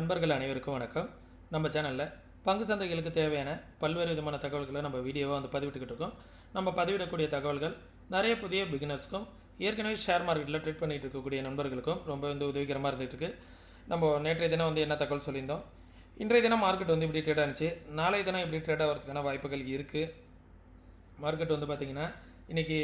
நண்பர்கள் அனைவருக்கும் வணக்கம். நம்ம சேனலில் பங்கு சந்தைகளுக்கு தேவையான பல்வேறு விதமான தகவல்களை நம்ம வீடியோவாக வந்து பதிவிட்டுக்கிட்டு இருக்கோம். நம்ம பதிவிடக்கூடிய தகவல்கள் நிறைய புதிய பிகினர்ஸ்க்கும் ஏற்கனவே ஷேர் மார்க்கெட்டில் ட்ரேட் பண்ணிட்டு இருக்கக்கூடிய நண்பர்களுக்கும் ரொம்ப வந்து உதவிகரமாக இருந்துகிட்டு இருக்குது நம்ம நேற்றைய தினம் வந்து என்ன தகவல் சொல்லியிருந்தோம்? இன்றைய தினம் மார்க்கெட் வந்து இப்படி ட்ரேட் ஆனிச்சு. நாளைய தினம் இப்படி ட்ரேட் ஆகிறதுக்கான வாய்ப்புகள் இருக்குது மார்க்கெட் வந்து பார்த்திங்கன்னா இன்றைக்கி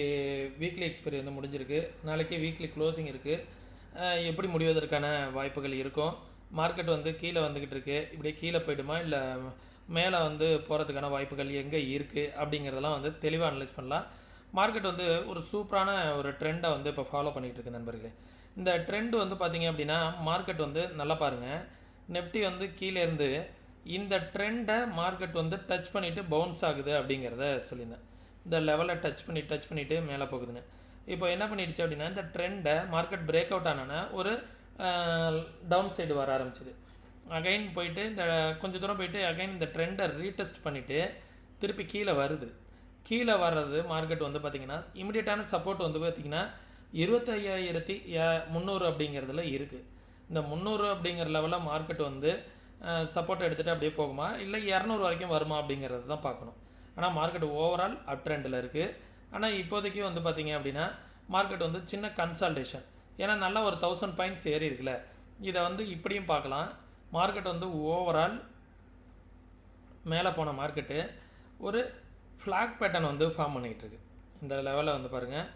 வீக்லி எக்ஸ்பைரி வந்து முடிஞ்சிருக்கு. நாளைக்கு வீக்லி க்ளோசிங் இருக்குது எப்படி முடிவதற்கான வாய்ப்புகள் இருக்கும்? மார்க்கெட் வந்து கீழே வந்துக்கிட்டு இருக்குது இப்படியே கீழே போயிடுமா? இல்லை மேலே வந்து போகிறதுக்கான வாய்ப்புகள் எங்கே இருக்குது அப்படிங்கிறதெல்லாம் வந்து தெளிவாக அனலைஸ் பண்ணலாம். மார்க்கெட் வந்து ஒரு சூப்பரான ஒரு ட்ரெண்டை வந்து இப்போ ஃபாலோ பண்ணிகிட்டு இருக்கு நண்பர்களே. இந்த ட்ரெண்ட் வந்து பார்த்தீங்க அப்படின்னா மார்க்கெட் வந்து நல்லா பாருங்கள் நெஃப்டி வந்து கீழே இருந்து இந்த ட்ரெண்டை மார்க்கெட் வந்து டச் பண்ணிவிட்டு பவுன்ஸ் ஆகுது அப்படிங்கிறத சொல்லியிருந்தேன். இந்த லெவலை டச் பண்ணி டச் பண்ணிவிட்டு மேலே போகுதுங்க இப்போ என்ன பண்ணிடுச்சு அப்படின்னா இந்த ட்ரெண்டை மார்க்கெட் பிரேக் அவுட் ஆனால் ஒரு டவுன் சைடு வர ஆரம்பிச்சிது. அகைன் போயிட்டு இந்த கொஞ்சம் தூரம் போயிட்டு அகைன் இந்த ட்ரெண்டை ரீடெஸ்ட் பண்ணிவிட்டு திருப்பி கீழே வருது. கீழே வர்றது மார்க்கெட் வந்து பார்த்திங்கன்னா இமிடியேட்டான சப்போர்ட் வந்து பார்த்திங்கன்னா இருபத்தையாயிரத்தி முந்நூறு அப்படிங்கிறதுல இருக்குது இந்த முந்நூறு அப்படிங்கிற லெவலில் மார்க்கெட் வந்து சப்போர்ட் எடுத்துகிட்டு அப்படியே போகுமா? இல்லை இரநூறு வரைக்கும் வருமா அப்படிங்கிறது தான் பார்க்கணும். ஆனால் மார்க்கெட் ஓவரால் அப் ட்ரெண்டில் இருக்குது ஆனால் இப்போதைக்கு வந்து பார்த்திங்க அப்படின்னா மார்க்கெட் வந்து சின்ன கன்சல்டேஷன் ஏன்னா நல்லா ஒரு தௌசண்ட் பாயிண்ட்ஸ் ஏறி இருக்குல்ல இதை வந்து இப்படியும் பார்க்கலாம். மார்க்கெட் வந்து ஓவரால் மேலே போன மார்க்கெட்டு ஒரு ஃப்ளாக் பேட்டர்ன் வந்து ஃபார்ம் பண்ணிகிட்ருக்கு இந்த லெவலில் வந்து பாருங்கள்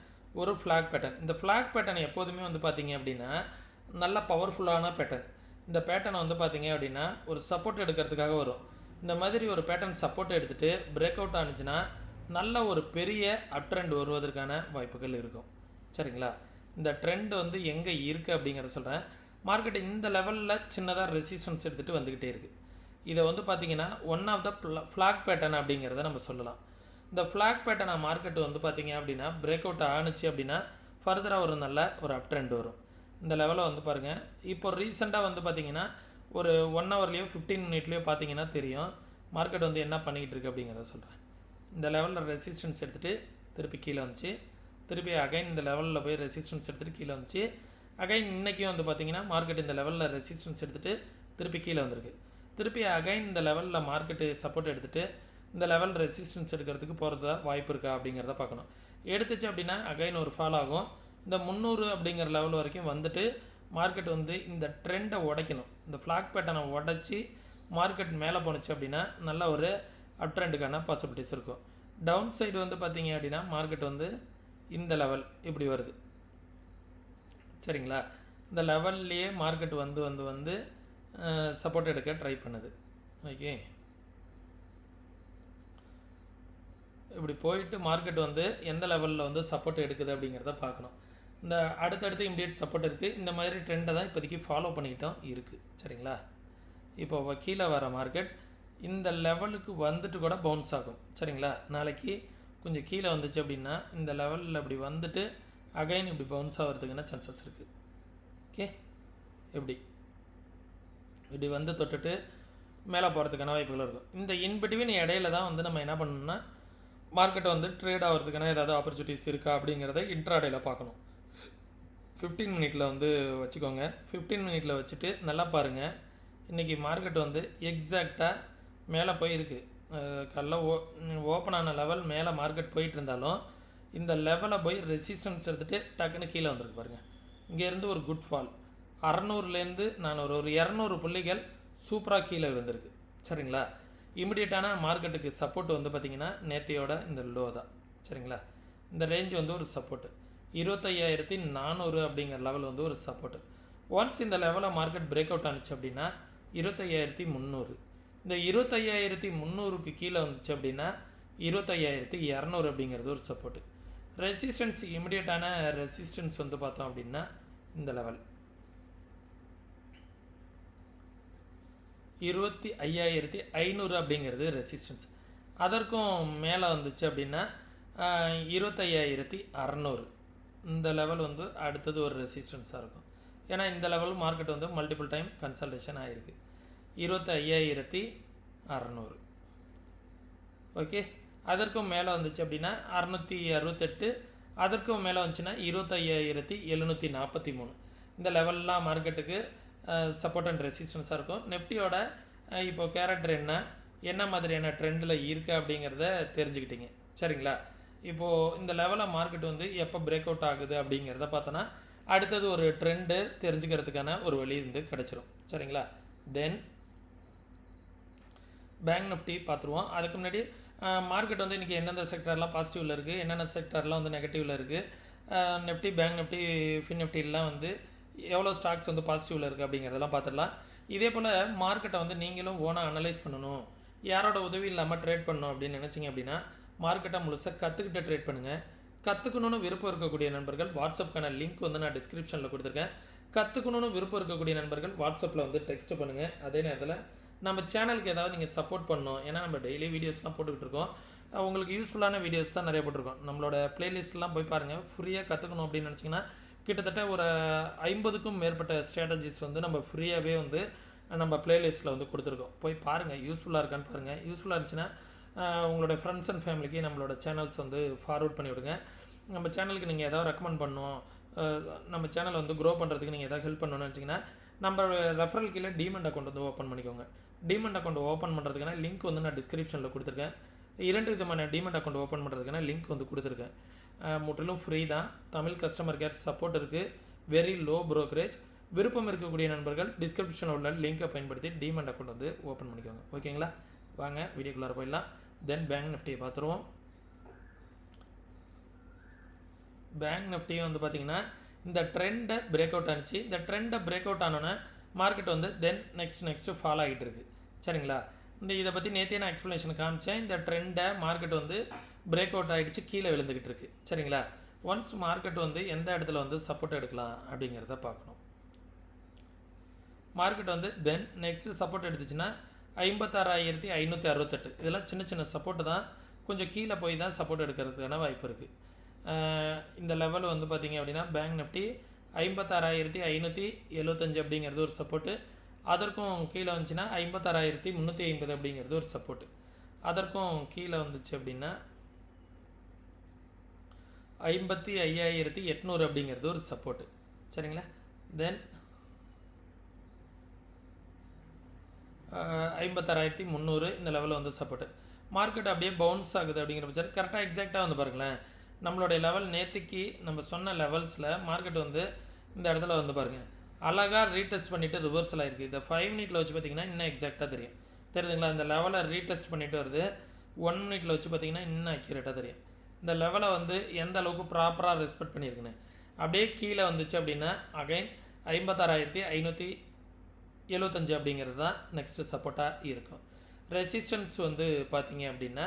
ஒரு ஃப்ளாக் பேட்டர்ன் இந்த ஃப்ளாக் பேட்டர்ன் எப்போதுமே வந்து பார்த்தீங்க அப்படின்னா நல்ல பவர்ஃபுல்லான பேட்டர்ன் இந்த பேட்டர்னை வந்து பார்த்தீங்க அப்படின்னா ஒரு சப்போர்ட் எடுக்கிறதுக்காக வரும். இந்த மாதிரி ஒரு பேட்டர்ன் சப்போர்ட் எடுத்துகிட்டு பிரேக் அவுட் ஆனிச்சுன்னா நல்ல ஒரு பெரிய அப் ட்ரெண்ட் வருவதற்கான வாய்ப்புகள் இருக்கும். சரிங்களா? இந்த ட்ரெண்ட் வந்து எங்கே இருக்குது அப்படிங்கிறத சொல்கிறேன் மார்க்கெட் இந்த லெவலில் சின்னதாக ரெசிஸ்டன்ஸ் எடுத்துகிட்டு வந்துக்கிட்டே இருக்குது இதை வந்து பார்த்திங்கன்னா one of the flag pattern அப்படிங்கிறத நம்ம சொல்லலாம். இந்த ஃப்ளாக் பேட்டர்னை மார்க்கெட் வந்து பார்த்திங்க அப்படின்னா பிரேக் அவுட் ஆணுச்சு அப்படின்னா ஃபர்தராக ஒரு நல்ல ஒரு அப் ட்ரெண்ட் வரும். இந்த லெவலில் வந்து பாருங்கள் இப்போ ரீசெண்டாக வந்து பார்த்திங்கன்னா ஒரு ஒன் ஹவர்லேயோ ஃபிஃப்டீன் மினிட்லேயோ பார்த்தீங்கன்னா தெரியும். மார்க்கெட் வந்து என்ன பண்ணிக்கிட்டு இருக்குது அப்படிங்கிறத சொல்கிறேன் இந்த லெவலில் ரெசிஸ்டன்ஸ் எடுத்துகிட்டு திருப்பி கீழே வந்துச்சு. திருப்பி அகைன் இந்த லெவலில் போய் ரெசிஸ்டன்ஸ் எடுத்துகிட்டு கீழே வந்துச்சு. அகைன் இன்றைக்கும் வந்து பார்த்திங்கன்னா மார்க்கெட் இந்த லெவலில் ரெசிஸ்டன்ஸ் எடுத்துகிட்டு திருப்பி கீழே வந்திருக்கு. திருப்பி அகைன் இந்த லெவலில் மார்க்கெட்டு சப்போர்ட் எடுத்துகிட்டு இந்த லெவல் ரெசிஸ்டன்ஸ் எடுக்கிறதுக்கு போகிறதா வாய்ப்பு இருக்கா அப்படிங்கிறத பார்க்கணும். எடுத்துச்சு அப்படின்னா அகைன் ஒரு ஃபால் ஆகும். இந்த முந்நூறு அப்படிங்கிற லெவல் வரைக்கும் வந்துட்டு மார்க்கெட் வந்து இந்த ட்ரெண்டை உடைக்கணும். இந்த ஃப்ளாக் பேட்டனை உடச்சி மார்க்கெட் மேலே போணுச்சு அப்படின்னா நல்ல ஒரு அப் ட்ரெண்டுக்கான பாசிபிலிட்டிஸ் இருக்கும். டவுன் சைடு வந்து பார்த்தீங்க அப்படின்னா மார்க்கெட் வந்து இந்த லெவல் இப்படி வருது. சரிங்களா? இந்த லெவல்லையே மார்க்கெட் வந்து வந்து வந்து சப்போர்ட் எடுக்க ட்ரை பண்ணுது. ஓகே இப்படி போயிட்டு மார்க்கெட் வந்து எந்த லெவலில் வந்து சப்போர்ட் எடுக்குது அப்படிங்கிறத பார்க்கணும். இந்த அடுத்தடுத்து இம்மிடியட் சப்போர்ட் இருக்குது இந்த மாதிரி ட்ரெண்டை தான் இப்போதைக்கு ஃபாலோ பண்ணிக்கிட்டோம் இருக்குது சரிங்களா? இப்போ கீழே வர மார்க்கெட் இந்த லெவலுக்கு வந்துட்டு கூட பவுன்ஸ் ஆகும். சரிங்களா? நாளைக்கு கொஞ்சம் கீழே வந்துச்சு அப்படின்னா இந்த லெவலில் இப்படி வந்துட்டு அகைன் இப்படி பவுன்ஸ் ஆகிறதுக்குன்னா சான்சஸ் இருக்குது ஓகே இப்படி இப்படி வந்து தொட்டுட்டு மேலே போகிறதுக்கான வாய்ப்புகள் இருக்கும். இந்த இன்பிட்வீன் இடையில தான் வந்து நம்ம என்ன பண்ணணும்னா மார்க்கெட்டை வந்து ட்ரேட் ஆகிறதுக்கான ஏதாவது ஆப்பர்ச்சுனிட்டிஸ் இருக்கா அப்படிங்கிறத இன்ட்ராடேயில் பார்க்கணும். ஃபிஃப்டீன் மினிட்டில் வந்து வச்சுக்கோங்க. ஃபிஃப்டீன் மினிட்டில் வச்சுட்டு நல்லா பாருங்கள் இன்றைக்கி மார்க்கெட் வந்து எக்ஸாக்டாக மேலே போயிருக்கு. கல்ல ஓ ஓப்பன் ஆன லெவல் மேலே மார்க்கெட் போயிட்டு இருந்தாலும் இந்த லெவலை போய் ரெசிஸ்டன்ஸ் எடுத்துகிட்டு டக்குன்னு கீழே வந்திருக்கு பாருங்கள் இங்கேருந்து ஒரு குட் ஃபால். அறநூறுலேருந்து நான் ஒரு ஒரு இரநூறு புள்ளிகள் சூப்பராக கீழே விழுந்திருக்கு. சரிங்களா? இமிடியட்டான மார்க்கெட்டுக்கு சப்போர்ட் வந்து பார்த்திங்கன்னா நேத்தையோட இந்த லோ தான். சரிங்களா? இந்த ரேஞ்ச் வந்து ஒரு சப்போர்ட்டு இருபத்தையாயிரத்தி நானூறு அப்படிங்கிற லெவல் வந்து ஒரு சப்போர்ட்டு ஒன்ஸ் இந்த லெவலில் மார்க்கெட் பிரேக் அவுட் ஆனிச்சு அப்படின்னா இருபத்தையாயிரத்தி முந்நூறு இந்த இருபத்தையாயிரத்தி முந்நூறுக்கு கீழே வந்துச்சு அப்படின்னா இருபத்தையாயிரத்தி இரநூறு அப்படிங்கிறது ஒரு சப்போர்ட்டு ரெசிஸ்டன்ஸ் இமிடியட்டான ரெசிஸ்டன்ஸ் வந்து பார்த்தோம் அப்படின்னா இந்த லெவல் இருபத்தி ஐயாயிரத்தி ஐநூறு அப்படிங்கிறது ரெசிஸ்டன்ஸ் அதற்கும் மேலே வந்துச்சு அப்படின்னா இருபத்தையாயிரத்தி அறநூறு. இந்த லெவல் வந்து அடுத்தது ஒரு ரெசிஸ்டன்ஸாக இருக்கும். ஏன்னா இந்த லெவல் மார்க்கெட் வந்து மல்டிபிள் டைம் கன்சல்டேஷன் ஆகிருக்கு இருபத்தி ஐயாயிரத்தி அறநூறு. ஓகே அதற்கும் மேலே வந்துச்சு அப்படின்னா அறநூற்றி அறுபத்தெட்டு. அதற்கும் மேலே வந்துச்சுன்னா இருபத்தையாயிரத்தி எழுநூற்றி நாற்பத்தி மூணு இந்த லெவல்லாம் மார்க்கெட்டுக்கு சப்போர்ட் அண்ட் ரெசிஸ்டன்ஸாக இருக்கும். நெஃப்டியோட இப்போ கேரக்டர் என்ன? என்ன மாதிரியான ட்ரெண்டில் இருக்குது அப்படிங்கிறத தெரிஞ்சுக்கிட்டீங்க. சரிங்களா? இப்போது இந்த லெவலில் மார்க்கெட் வந்து எப்போ பிரேக் அவுட் ஆகுது அப்படிங்கிறத பார்த்தோன்னா அடுத்தது ஒரு ட்ரெண்டு தெரிஞ்சுக்கிறதுக்கான ஒரு வழி வந்து கிடச்சிரும். சரிங்களா? தென் பேங்க் நிஃப்டி பார்த்துருவோம். அதுக்கு முன்னாடி மார்க்கெட் வந்து இன்றைக்கி எந்தெந்த செக்டர்லாம் பாசிட்டிவில் இருக்குது என்னென்ன செக்டர்லாம் வந்து நெகட்டிவில் இருக்குது நிஃப்டி பேங்க் நிஃப்டி ஃபின் நிஃப்டிலாம் வந்து எவ்வளோ ஸ்டாக்ஸ் வந்து பாசிட்டிவில் இருக்குது அப்படிங்கிறதெல்லாம் பார்த்துடலாம். இதே போல் மார்க்கெட்டை வந்து நீங்களும் ஓனாக அனலைஸ் பண்ணணும். யாரோட உதவி இல்லாமல் ட்ரேட் பண்ணணும் அப்படின்னு நினச்சிங்க அப்படின்னா மார்க்கெட்டை முழுசாக கற்றுக்கிட்டு ட்ரேட் பண்ணுங்கள் கற்றுக்கணுன்னு விருப்பம் இருக்கக்கூடிய நண்பர்கள் வாட்ஸ்அப்க்கான லிங்க் வந்து நான் டிஸ்கிரிப்ஷனில் கொடுத்துருக்கேன். கற்றுக்கணுன்னு விருப்பம் இருக்கக்கூடிய நண்பர்கள் வாட்ஸ்அப்பில் வந்து டெக்ஸ்ட் பண்ணுங்கள் அதே நேரத்தில் நம்ம சேனலுக்கு ஏதாவது நீங்கள் சப்போர்ட் பண்ணணும். ஏன்னா நம்ம டெய்லி வீடியோஸ்லாம் போட்டுக்கிட்டு இருக்கோம். உங்களுக்கு யூஸ்ஃபுல்லான வீடியோஸ் தான் நிறைய போட்டிருக்கோம். நம்மளோட பிளேலிஸ்ட்லாம் போய் பாருங்கள் ஃப்ரீயாக கற்றுக்கணும் அப்படின்னு நினச்சிங்கன்னா கிட்டத்தட்ட ஒரு ஐம்பதுக்கும் மேற்பட்ட ஸ்ட்ராட்டஜிஸ் வந்து நம்ம ஃப்ரீயாகவே வந்து நம்ம பிளேலிஸ்ட்டில் வந்து கொடுத்துருக்கோம். போய் பாருங்கள் யூஸ்ஃபுல்லாக இருக்கான்னு பாருங்கள் யூஸ்ஃபுல்லாக இருந்துச்சுன்னா உங்களோட ஃப்ரெண்ட்ஸ் அண்ட் ஃபேமிலிக்கு நம்மளோட சேனல்ஸ் வந்து ஃபார்வர்ட் பண்ணி விடுங்க. நம்ம சேனலுக்கு நீங்கள் எதாவது ரெக்கமெண்ட் பண்ணணும். நம்ம சேனலை வந்து க்ரோ பண்ணுறதுக்கு நீங்கள் எதாவது ஹெல்ப் பண்ணணும்னு நினச்சிங்கன்னா நம்ம ரெஃபரல் கீழே டீமெண்ட் அக்கௌண்ட் வந்து ஓப்பன் பண்ணிக்கோங்க. டீமெண்ட் அக்கௌண்ட் ஓப்பன் பண்ணுறதுக்கான லிங்க் வந்து நான் டிஸ்கிரிப்ஷனில் கொடுத்துருக்கேன். இரண்டு விதமான டீமெண்ட் அக்கௌண்ட் ஓப்பன் பண்ணுறதுக்கான லிங்க் வந்து கொடுத்துருக்கேன். முற்றிலும் ஃப்ரீ தான். தமிழ் கஸ்டமர் கேர் சப்போர்ட் இருக்குது வெரி லோ ப்ரோக்கரேஜ் விருப்பம் இருக்கக்கூடிய நண்பர்கள் டிஸ்கிரிப்ஷனில் உள்ள லிங்கை பயன்படுத்தி டீமெண்ட் அக்கௌண்ட் வந்து ஓப்பன் பண்ணிக்கோங்க. ஓகேங்களா வாங்க வீடியோக்குள்ளார போயிடலாம். தென் பேங்க் நிஃப்டியை பார்த்துருவோம். பேங்க் நிஃப்டியும் வந்து பார்த்திங்கன்னா இந்த ட்ரெண்டை பிரேக் அவுட் ஆனிச்சு. இந்த ட்ரெண்டை பிரேக் அவுட் ஆனோன்னே மார்க்கெட் வந்து தென் நெக்ஸ்ட் நெக்ஸ்ட்டு ஃபாலோ ஆகிட்டு இருக்கு. சரிங்களா? இந்த இதை பற்றி நேற்றே நான் எக்ஸ்ப்ளனேஷன் காமிச்சேன். இந்த ட்ரெண்டை மார்க்கெட் வந்து பிரேக் அவுட் ஆகிடுச்சு கீழே விழுந்துக்கிட்டு இருக்கு. சரிங்களா? ஒன்ஸ் மார்க்கெட் வந்து எந்த இடத்துல வந்து சப்போர்ட் எடுக்கலாம் அப்படிங்கிறத பார்க்கணும். மார்க்கெட் வந்து தென் நெக்ஸ்ட் சப்போர்ட் எடுத்துச்சுன்னா ஐம்பத்தாறாயிரத்தி ஐநூற்றி அறுபத்தெட்டு. இதெல்லாம் சின்ன சின்ன சப்போர்ட்டு தான். கொஞ்சம் கீழே போய் தான் சப்போர்ட் எடுக்கிறதுக்கான வாய்ப்பு இருக்குது இந்த லெவல் வந்து பார்த்திங்க அப்படின்னா பேங்க் நிஃப்டி ஐம்பத்தாறாயிரத்தி ஐநூற்றி எழுபத்தஞ்சு அப்படிங்கிறது ஒரு சப்போர்ட்டு அதற்கும் கீழே வந்துச்சுன்னா ஐம்பத்தாறாயிரத்தி முந்நூற்றி ஐம்பது அப்படிங்கிறது ஒரு சப்போர்ட்டு அதற்கும் கீழே வந்துச்சு அப்படின்னா ஐம்பத்தி ஐயாயிரத்தி எட்நூறு அப்படிங்கிறது ஒரு சப்போர்ட்டு சரிங்களா? தென் ஐம்பத்தாறாயிரத்தி முந்நூறு இந்த லெவலில் வந்து சப்போர்ட்டு மார்க்கெட் அப்படியே பவுன்ஸ் ஆகுது அப்படிங்கிற பட்சத்தில் கரெக்டாக எக்ஸாக்டாக வந்து பாருங்களேன். நம்மளுடைய லெவல் நேற்றுக்கு நம்ம சொன்ன லெவல்ஸில் மார்க்கெட் வந்து இந்த இடத்துல வந்து பாருங்கள் அழகாக ரீடெஸ்ட் பண்ணிவிட்டு ரிவர்சல் ஆகிருக்கு இந்த ஃபைவ் மினிட்ல வச்சு பார்த்தீங்கன்னா இன்னும் எக்ஸாக்டாக தெரியும். தெரியுதுங்களா? இந்த லெவலை ரீடெஸ்ட் பண்ணிட்டு வருது. ஒன் மினிட்ல வச்சு பார்த்தீங்கன்னா இன்னும் அக்யூரேட்டாக தெரியும். இந்த லெவலை வந்து எந்த அளவுக்கு ப்ராப்பராக ரெஸ்பெக்ட் பண்ணியிருக்குன்னு. அப்படியே கீழே வந்துச்சு அப்படின்னா அகைன் ஐம்பத்தாறாயிரத்தி ஐநூற்றி எழுபத்தஞ்சு அப்படிங்கிறது தான் நெக்ஸ்ட்டு சப்போர்ட்டாக இருக்கும். ரெசிஸ்டன்ஸ் வந்து பார்த்தீங்க அப்படின்னா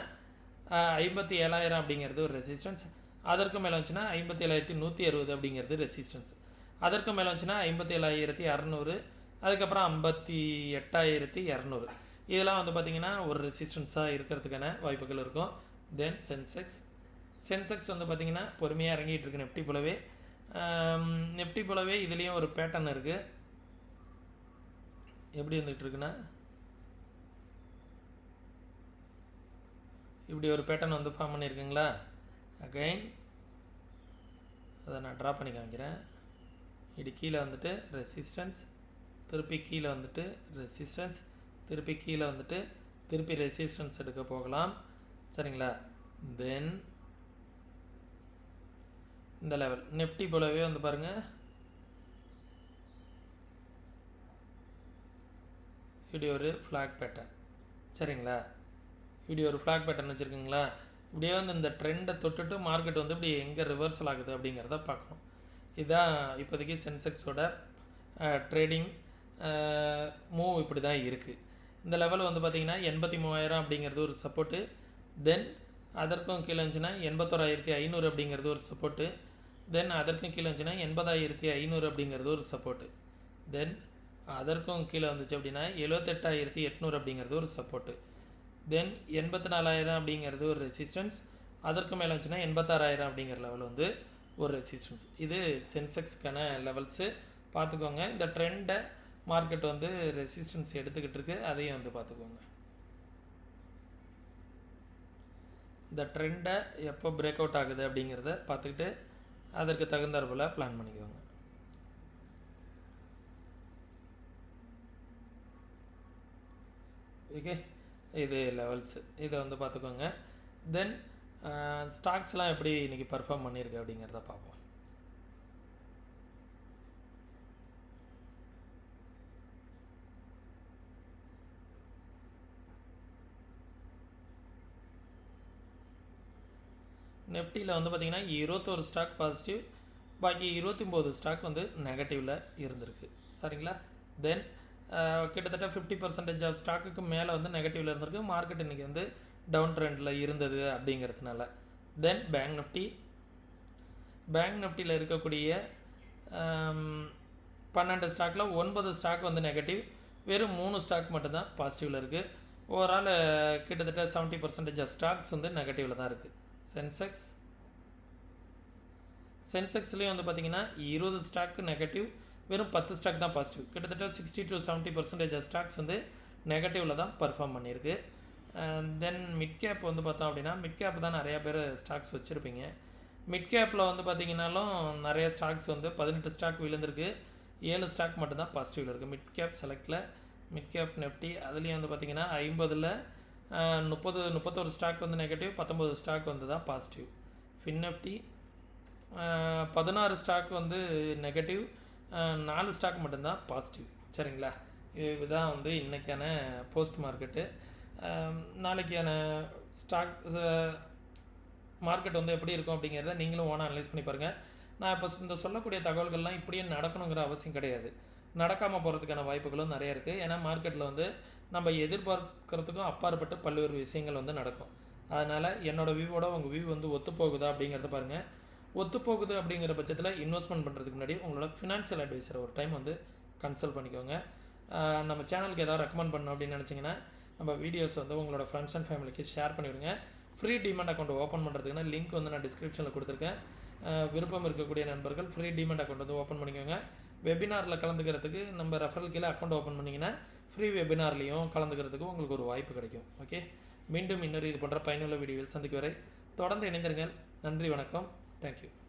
ஐம்பத்தி ஏழாயிரம் அப்படிங்கிறது ஒரு ரெசிஸ்டன்ஸ் அதற்கு மேலே வந்துச்சுன்னா ஐம்பத்தி ஏழாயிரத்தி நூற்றி அறுபது அப்படிங்கிறது ரெசிஸ்டன்ஸ் அதற்கு மேலே வந்துச்சுன்னா ஐம்பத்தி ஏழாயிரத்தி இரநூறு அதுக்கப்புறம் ஐம்பத்தி எட்டாயிரத்தி இரநூறு. இதெல்லாம் வந்து பார்த்திங்கன்னா ஒரு ரெசிஸ்டன்ஸாக இருக்கிறதுக்கான வாய்ப்புகள் இருக்கும். தென் சென்செக்ஸ் சென்செக்ஸ் வந்து பார்த்திங்கன்னா பொறுமையாக இறங்கிட்டு இருக்கு நெஃப்டி போலவே. நெஃப்டி போலவே இதுலேயும் ஒரு பேட்டர்ன் இருக்குது எப்படி வந்துகிட்டு இருக்குன்னா? இப்படி ஒரு பேட்டர்ன் வந்து ஃபார்ம் பண்ணியிருக்குங்களா? அகைன் அதை நான் ட்ரா பண்ணி காமிக்கிறேன். இடி கீழே வந்துட்டு ரெசிஸ்டன்ஸ் திருப்பி கீழே வந்துட்டு ரெசிஸ்டன்ஸ் திருப்பி கீழே வந்துட்டு திருப்பி ரெசிஸ்டன்ஸ் எடுக்க போகலாம். சரிங்களா? தென் இந்த லெவல் நிஃப்டி போலவே வந்து பாருங்கள் இப்படி ஒரு ஃப்ளாக் பேட்டர்ன் சரிங்களா? இப்படி ஒரு ஃப்ளாக் பேட்டர்ன் வச்சுருக்குங்களா? இப்படியே வந்து இந்த ட்ரெண்டை தொட்டுட்டு மார்க்கெட் வந்து இப்படி எங்கே ரிவர்சல் ஆகுது அப்படிங்கிறத பார்க்கணும். இதுதான் இப்போதைக்கு சென்செக்ஸோட ட்ரேடிங் மூவ் இப்படி தான் இருக்குது இந்த லெவல் வந்து பார்த்திங்கன்னா எண்பத்தி மூவாயிரம் அப்படிங்கிறது ஒரு சப்போர்ட்டு தென் அதற்கும் கீழே இருந்துச்சுன்னா எண்பத்தோராயிரத்தி ஐநூறு அப்படிங்கிறது ஒரு சப்போர்ட்டு தென் அதற்கும் கீழே இருந்துச்சுன்னா எண்பதாயிரத்தி ஐநூறு அப்படிங்கிறது ஒரு சப்போர்ட்டு தென் அதற்கும் கீழே வந்துச்சு அப்படின்னா எழுபத்தெட்டாயிரத்தி எட்நூறு அப்படிங்கிறது ஒரு சப்போர்ட்டு தென் எண்பத்தி நாலாயிரம் அப்படிங்கிறது ஒரு ரெசிஸ்டன்ஸ் அதற்கு மேலே வந்துச்சுன்னா எண்பத்தாறாயிரம் அப்படிங்கிற லெவல் வந்து ஒரு ரெசிஸ்டன்ஸ் இது சென்செக்ஸுக்கான லெவல்ஸு பார்த்துக்கோங்க. இந்த ட்ரெண்டை மார்க்கெட் வந்து ரெசிஸ்டன்ஸ் எடுத்துக்கிட்டு இருக்கு. அதையும் வந்து பார்த்துக்கோங்க. இந்த ட்ரெண்டை எப்போ பிரேக் அவுட் ஆகுது அப்படிங்கிறத பார்த்துக்கிட்டு அதற்கு தகுந்தாற் போல் பிளான் பண்ணிக்கோங்க. ஓகே இது லெவல்ஸு இதை வந்து பார்த்துக்கோங்க. தென் ஸ்டாக்ஸ்லாம் எப்படி இன்றைக்கி பர்ஃபார்ம் பண்ணியிருக்கு அப்படிங்கிறத பார்ப்போம். நெஃப்டியில் வந்து பார்த்திங்கன்னா இருபத்தோரு ஸ்டாக் பாசிட்டிவ் பாக்கி இருபத்தி ஒம்பது ஸ்டாக் வந்து நெகட்டிவில் இருந்திருக்கு. சரிங்களா? தென் கிட்டத்தட்ட ஃபிஃப்டி பர்சன்டேஜ் ஆஃப் ஸ்டாக்குக்கு மேலே வந்து நெகட்டிவில் இருந்திருக்கு. மார்க்கெட் இன்றைக்கி வந்து டவுன் ட்ரெண்டில் இருந்தது அப்படிங்கிறதுனால. தென் பேங்க் நிஃப்டி பேங்க் நிஃப்டியில் இருக்கக்கூடிய பன்னெண்டு ஸ்டாக்கில் ஒன்பது ஸ்டாக் வந்து நெகட்டிவ் வெறும் மூணு ஸ்டாக் மட்டும்தான் பாசிட்டிவில் இருக்குது ஓவரால் கிட்டத்தட்ட செவன்ட்டி பர்சன்டேஜ் ஆஃப் ஸ்டாக்ஸ் வந்து நெகட்டிவில் தான் இருக்குது சென்செக்ஸ் சென்செக்ஸ்லேயும் வந்து பார்த்திங்கன்னா இருபது ஸ்டாக்கு நெகட்டிவ் வெறும் பத்து ஸ்டாக் தான் பாசிட்டிவ் கிட்டத்தட்ட sixty to seventy percentage stocks வந்து நெகட்டிவில் தான் பர்ஃபார்ம் பண்ணியிருக்கு. தென் மிட் கேப் வந்து பார்த்தோம் அப்படின்னா மிட் கேப் தான் நிறையா பேர் ஸ்டாக்ஸ் வச்சுருப்பீங்க. மிட் கேப்பில் வந்து பார்த்திங்கனாலும் நிறைய ஸ்டாக்ஸ் வந்து பதினெட்டு ஸ்டாக் விழுந்திருக்கு. ஏழு ஸ்டாக் மட்டும்தான் பாசிட்டிவில் இருக்குது மிட் கேப் செலக்டில் மிட் கேப் நெஃப்டி அதுலேயும் வந்து பார்த்தீங்கன்னா ஐம்பதில் முப்பது முப்பத்தொரு ஸ்டாக் வந்து நெகட்டிவ் பத்தொம்பது ஸ்டாக் வந்து தான் பாசிட்டிவ் ஃபின் நெஃப்டி பதினாறு ஸ்டாக் வந்து நெகட்டிவ் நாலு ஸ்டாக் மட்டும்தான் பாசிட்டிவ் சரிங்களா? இதுதான் வந்து இன்றைக்கான போஸ்ட் மார்க்கெட்டு நாளைக்கான ஸ்டாக் மார்க்கெட் வந்து எப்படி இருக்கும் அப்படிங்கிறத நீங்களும் ஓனாக அனலைஸ் பண்ணி பாருங்கள் நான் இப்போ இந்த சொல்லக்கூடிய தகவல்கள்லாம் இப்படியே நடக்கணுங்கிற அவசியம் கிடையாது. நடக்காமல் போகிறதுக்கான வாய்ப்புகளும் நிறைய இருக்குது ஏன்னா மார்க்கெட்டில் வந்து நம்ம எதிர்பார்க்கறதுக்கும் அப்பாற்பட்டு பல்வேறு விஷயங்கள் வந்து நடக்கும். அதனால் என்னோடய வியூவோட உங்கள் வியூ வந்து ஒத்து போகுதா அப்படிங்கிறத பாருங்கள் ஒத்து போகுது அப்படிங்கிற பட்சத்தில் இன்வெஸ்ட்மெண்ட் பண்ணுறதுக்கு முன்னாடி உங்களோட ஃபினான்ஷியல் அட்வைசரை ஒரு டைம் வந்து கன்சல்ட் பண்ணிக்கோங்க. நம்ம சேனலுக்கு ஏதாவது ரெக்கமெண்ட் பண்ணணும் அப்படின்னு நினச்சிங்கன்னா நம்ம வீடியோஸ் வந்து உங்களோட ஃப்ரெண்ட்ஸ் அண்ட் ஃபேமிலிக்கு ஷேர் பண்ணிவிடுங்க. ஃப்ரீ டிமெண்ட் அக்கௌண்ட் ஓப்பன் பண்ணுறதுக்குன்னா லிங்க் வந்து நான் டிஸ்கிரிப்ஷனில் கொடுத்துருக்கேன். விருப்பம் இருக்கக்கூடிய நண்பர்கள் ஃப்ரீ டிமெண்ட் அக்கௌண்ட் வந்து ஓப்பன் பண்ணிக்கோங்க. வெபினாரில் கலந்துக்கிறதுக்கு நம்ம ரெஃபரல் கீழே அக்கௌண்ட் ஓப்பன் பண்ணிங்கன்னா ஃப்ரீ வெபினார்லேயும் கலந்துக்கிறதுக்கு உங்களுக்கு ஒரு வாய்ப்பு கிடைக்கும். ஓகே மீண்டும் இன்னொரு இது போன்ற பயனுள்ள வீடியோவில் சந்திக்கு வரை தொடர்ந்து இணைந்திருங்கள். நன்றி வணக்கம். Thank you.